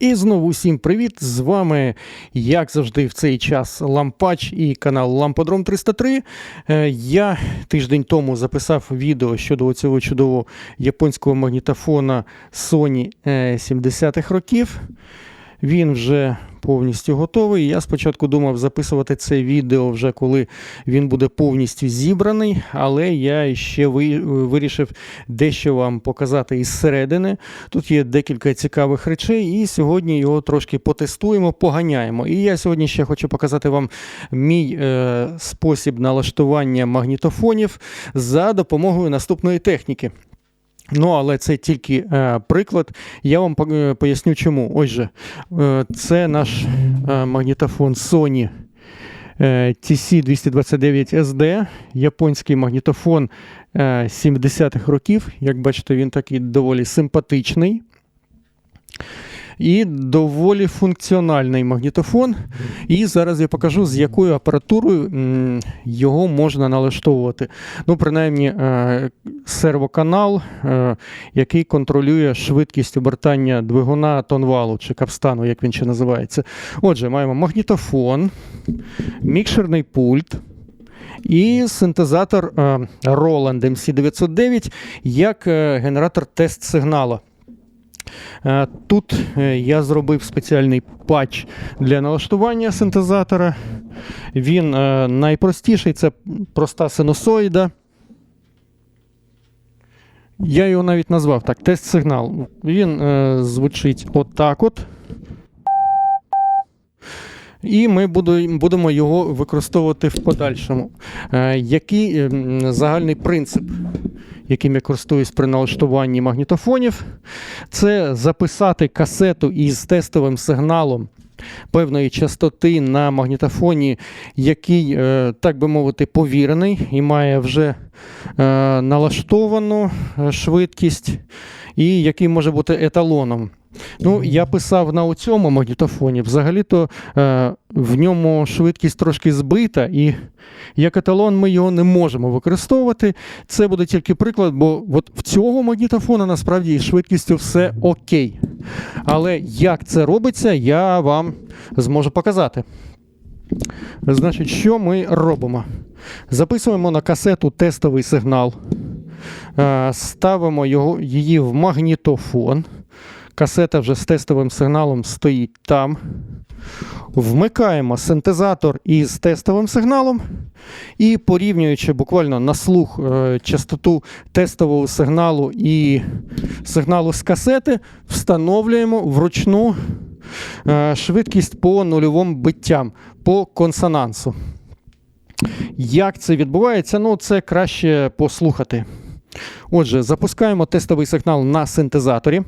І знову всім привіт! З вами, як завжди, в цей час Лампач і канал Ламподром 303. Е, Я тиждень тому записав відео щодо цього чудового японського магнітофона Sony е, 70-х років. Він вже повністю готовий. Я спочатку думав записувати це відео вже коли він буде повністю зібраний, але я ще вирішив дещо вам показати із середини. Тут є декілька цікавих речей, і сьогодні його трошки потестуємо, поганяємо. І я сьогодні ще хочу показати вам мій е, спосіб налаштування магнітофонів за допомогою наступної техніки. Ну, але це тільки е, приклад. Я вам е, поясню, чому. Ось же, е, це наш е, магнітофон Sony е, TC229SD, японський магнітофон е, 70-х років. Як бачите, він такий доволі симпатичний. І доволі функціональний магнітофон. І зараз я покажу, з якою апаратурою його можна налаштовувати. Ну, принаймні, е, сервоканал, е, який контролює швидкість обертання двигуна тонвалу чи капстану, як він ще називається. Отже, маємо магнітофон, мікшерний пульт. І синтезатор е, Roland MC909 як генератор тест сигналу. Е, Тут е, я зробив спеціальний патч для налаштування синтезатора. Він е, найпростіший це проста синусоїда. Я його навіть назвав так: тест-сигнал. Він звучить отак от. І ми будемо його використовувати в подальшому. Який е, загальний принцип, яким я користуюсь при налаштуванні магнітофонів, це записати касету із тестовим сигналом певної частоти на магнітофоні, який, е, так би мовити, повірений і має вже е, налаштовану е, швидкість, і який може бути еталоном. Ну, я писав на цьому магнітофоні. Взагалі-то е, в ньому швидкість трошки збита, і як еталон ми його не можемо використовувати. Це буде тільки приклад, бо от в цього магнітофона насправді із швидкістю все окей. Але як це робиться, я вам зможу показати. Значить, що ми робимо? Записуємо на касету тестовий сигнал, ставимо його, її в магнітофон. Касета вже з тестовим сигналом стоїть там. Вмикаємо синтезатор із тестовим сигналом і порівнюючи буквально на слух е, частоту тестового сигналу і сигналу з касети, встановлюємо вручну е, швидкість по нульовим биттям, по консонансу. Як це відбувається? Ну, це краще послухати. Отже, запускаємо тестовий сигнал на синтезаторі.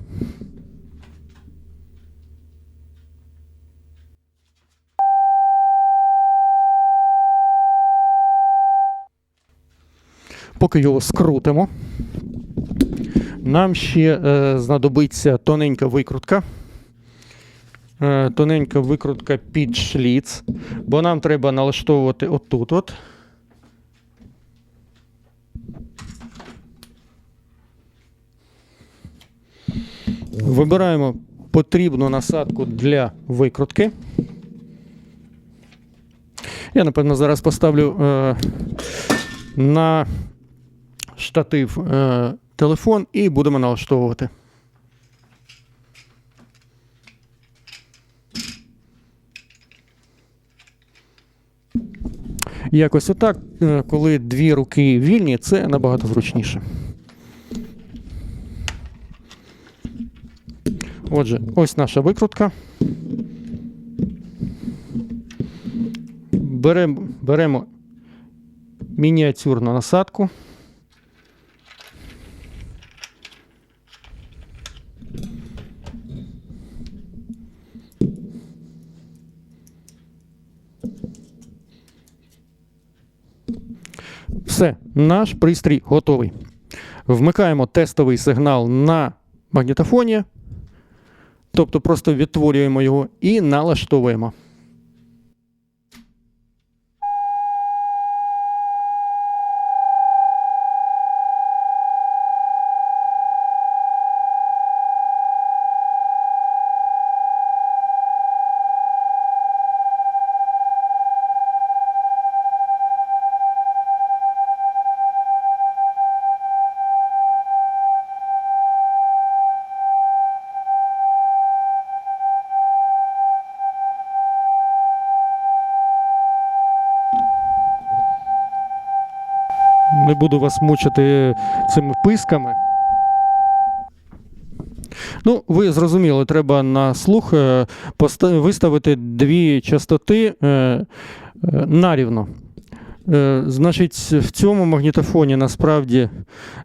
Поки його скрутимо. Нам ще е, знадобиться тоненька викрутка. Е, тоненька викрутка під шліц, бо нам треба налаштовувати отут. Вибираємо потрібну насадку для викрутки. Я, напевно, зараз поставлю е, на штатив е, телефон і будемо налаштовувати. Якось отак, е, коли дві руки вільні, це набагато зручніше. Отже, ось наша викрутка. Беремо, беремо мініатюрну насадку. Все, наш пристрій готовий. Вмикаємо тестовий сигнал на магнітофоні, тобто просто відтворюємо його і налаштовуємо. Не буду вас мучити цими писками. Ну, ви зрозуміли, треба на слух е, виставити дві частоти е, е, нарівно. Е, Значить, в цьому магнітофоні насправді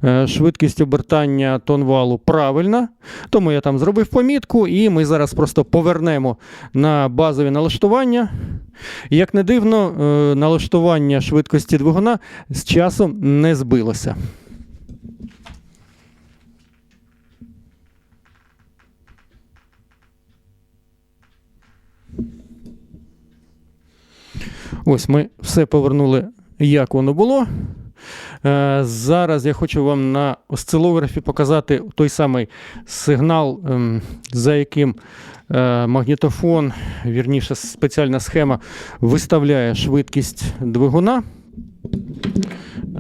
е, швидкість обертання тонвалу правильна, тому я там зробив помітку, і ми зараз просто повернемо на базові налаштування. Як не дивно, е, налаштування швидкості двигуна з часом не збилося. Ось ми все повернули, як воно було. Е, Зараз я хочу вам на осцилографі показати той самий сигнал, ем, за яким е, магнітофон, вірніше, спеціальна схема виставляє швидкість двигуна.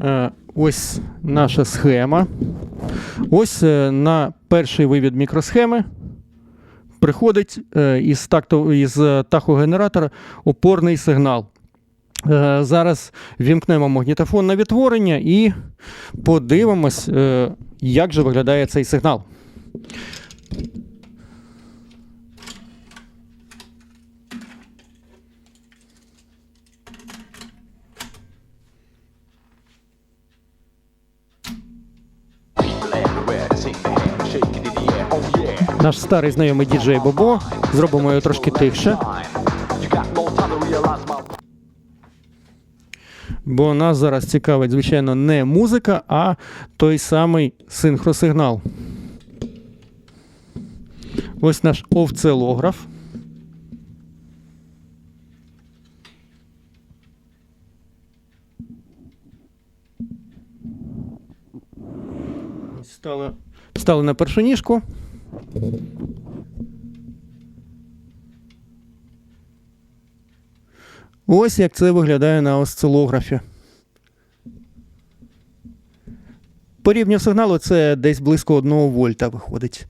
Е, Ось наша схема. Ось на перший вивід мікросхеми приходить із, тахогенератора опорний сигнал. Е, Зараз вімкнемо магнітофон на відтворення і подивимось, е, як же виглядає цей сигнал. Наш старий знайомий діджей Бобо. Зробимо його трошки тихше, бо нас зараз цікавить, звичайно, не музика, а той самий синхросигнал. Ось наш овцелограф. Стали, стали на першу ніжку. Ось як це виглядає на осцилографі. По рівню сигналу це десь близько 1 вольта виходить.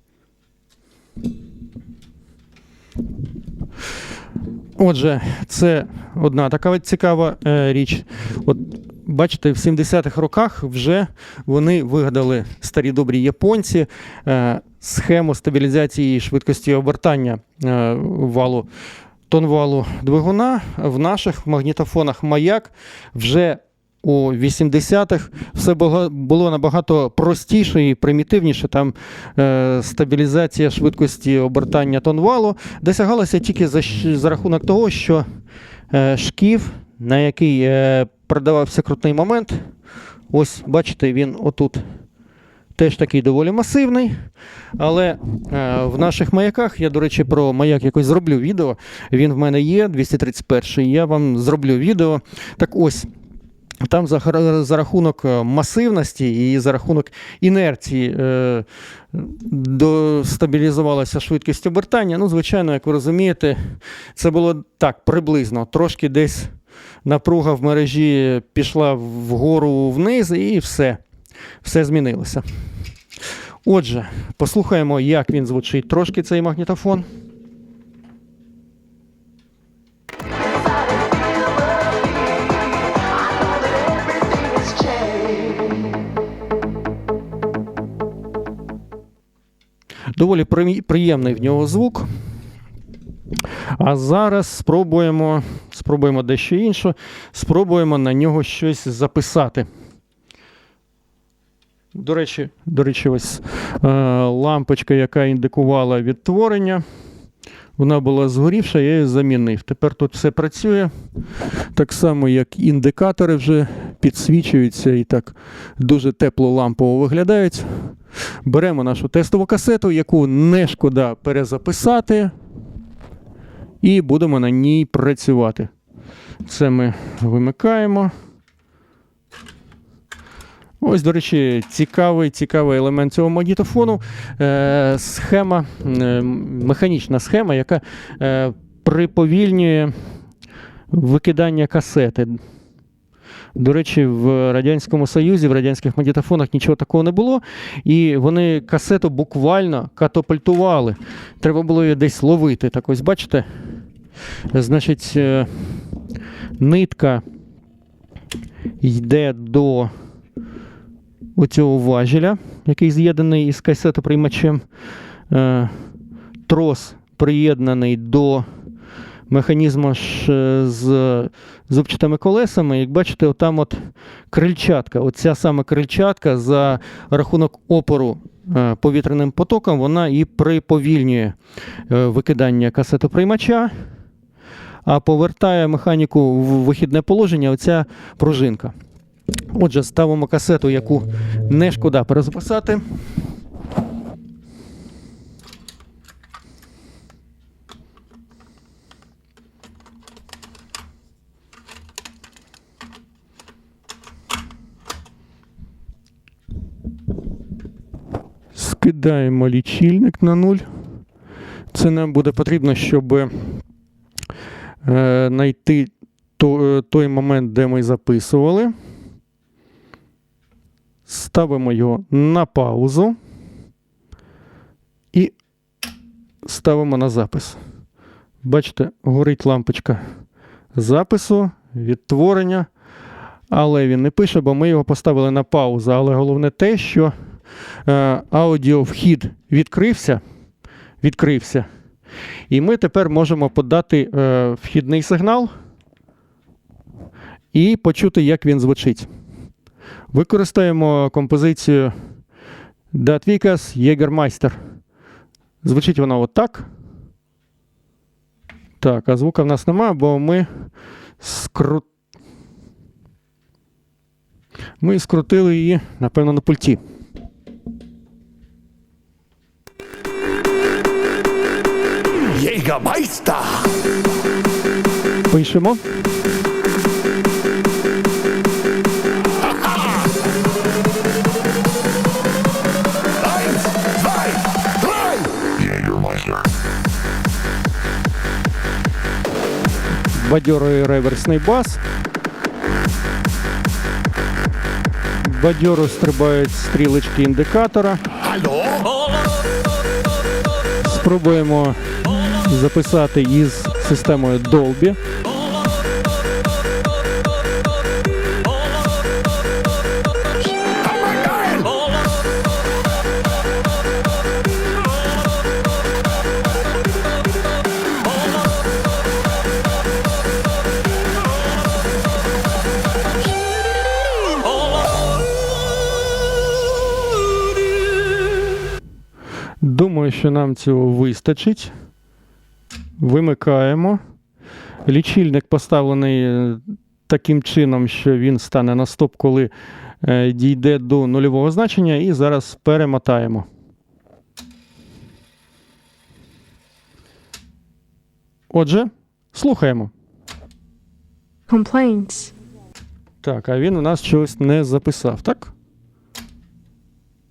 Отже, це одна така цікава е, річ. От бачите, в 70-х роках вже вони вигадали старі добрі японці е, схему стабілізації швидкості обертання е, валу тонвалу двигуна. В наших магнітофонах маяк вже у 80-х все було, набагато простіше і примітивніше. Там е, стабілізація швидкості обертання тонвалу досягалася тільки за, за рахунок того, що е, шків, на який е, продавався крутний момент, ось бачите, він отут. Теж такий доволі масивний. Але е, в наших маяках, я, до речі, про маяк якось зроблю відео. Він в мене є, 231 Я вам зроблю відео. Так ось. Там за, за рахунок е, масивності і за рахунок інерції е, достабілізувалася швидкість обертання. Ну, звичайно, як ви розумієте, це було так приблизно. Трошки десь напруга в мережі пішла вгору вниз, і все. Все змінилося. Отже, послухаємо, як він звучить трошки цей магнітофон. Доволі приємний в нього звук. А зараз спробуємо, спробуємо дещо інше. Спробуємо на нього щось записати. До речі, до речі, ось е, лампочка, яка індикувала відтворення. Вона була згорівша, я її замінив. Тепер тут все працює. Так само, як індикатори вже підсвічуються і так дуже тепло лампово виглядають. Беремо нашу тестову касету, яку не шкода перезаписати, і будемо на ній працювати. Це ми вимикаємо. Ось, до речі, цікавий, цікавий елемент цього магнітофону. Е, схема, е, механічна схема, яка е, приповільнює викидання касети. До речі, в Радянському Союзі, в радянських магнітофонах нічого такого не було. І вони касету буквально катапультували. Треба було її десь ловити. Так ось бачите? Значить, е, нитка йде до оцього важеля, який з'єднаний із касетоприймачем. Е, трос приєднаний до механізму е, з зубчатими колесами. Як бачите, отам от крильчатка. Оця саме крильчатка за рахунок опору е, повітряним потоком, вона і приповільнює викидання касетоприймача, а повертає механіку в вихідне положення оця пружинка. Отже, ставимо касету, яку не шкода перезаписати. Скидаємо лічильник на нуль. Це нам буде потрібно, щоб е, знайти то, е, той момент, де ми записували. Ставимо його на паузу і ставимо на запис. Бачите, горить лампочка запису, відтворення. Але він не пише, бо ми його поставили на паузу. Але головне те, що е, аудіовхід відкрився, відкрився. І ми тепер можемо подати е, вхідний сигнал і почути, як він звучить. Використаємо композицію Dat Vikas Jägermeister. Звучить вона отак. Так, а звука в нас немає, бо ми скру... Ми скрутили її, напевно, на пульті. Jägermeister! Пишемо. Бадьорий реверсний бас. Бадьоро стрибають стрілочки індикатора. Спробуємо записати із системою Dolby. Що нам цього вистачить. Вимикаємо. Лічильник поставлений е, таким чином, що він стане на стоп, коли е, дійде до нульового значення, і зараз перемотаємо. Отже, слухаємо. Complaints. Так, а він у нас чогось не записав, так?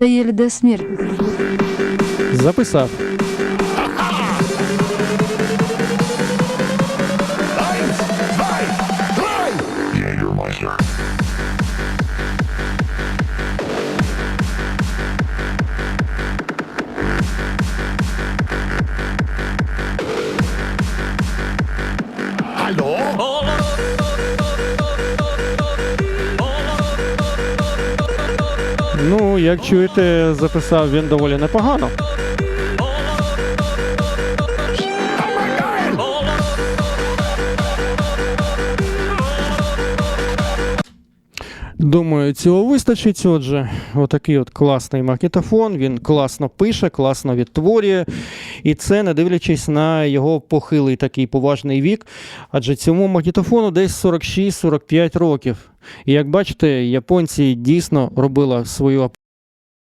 Доели до смерти. Записав. Ну, як чуєте, записав він доволі непогано. Думаю, цього вистачить. Отже, отакий от класний макетофон. Він класно пише, класно відтворює. І це не дивлячись на його похилий такий поважний вік. Адже цьому макетофону десь 46-45 років. І як бачите, японці дійсно робили свою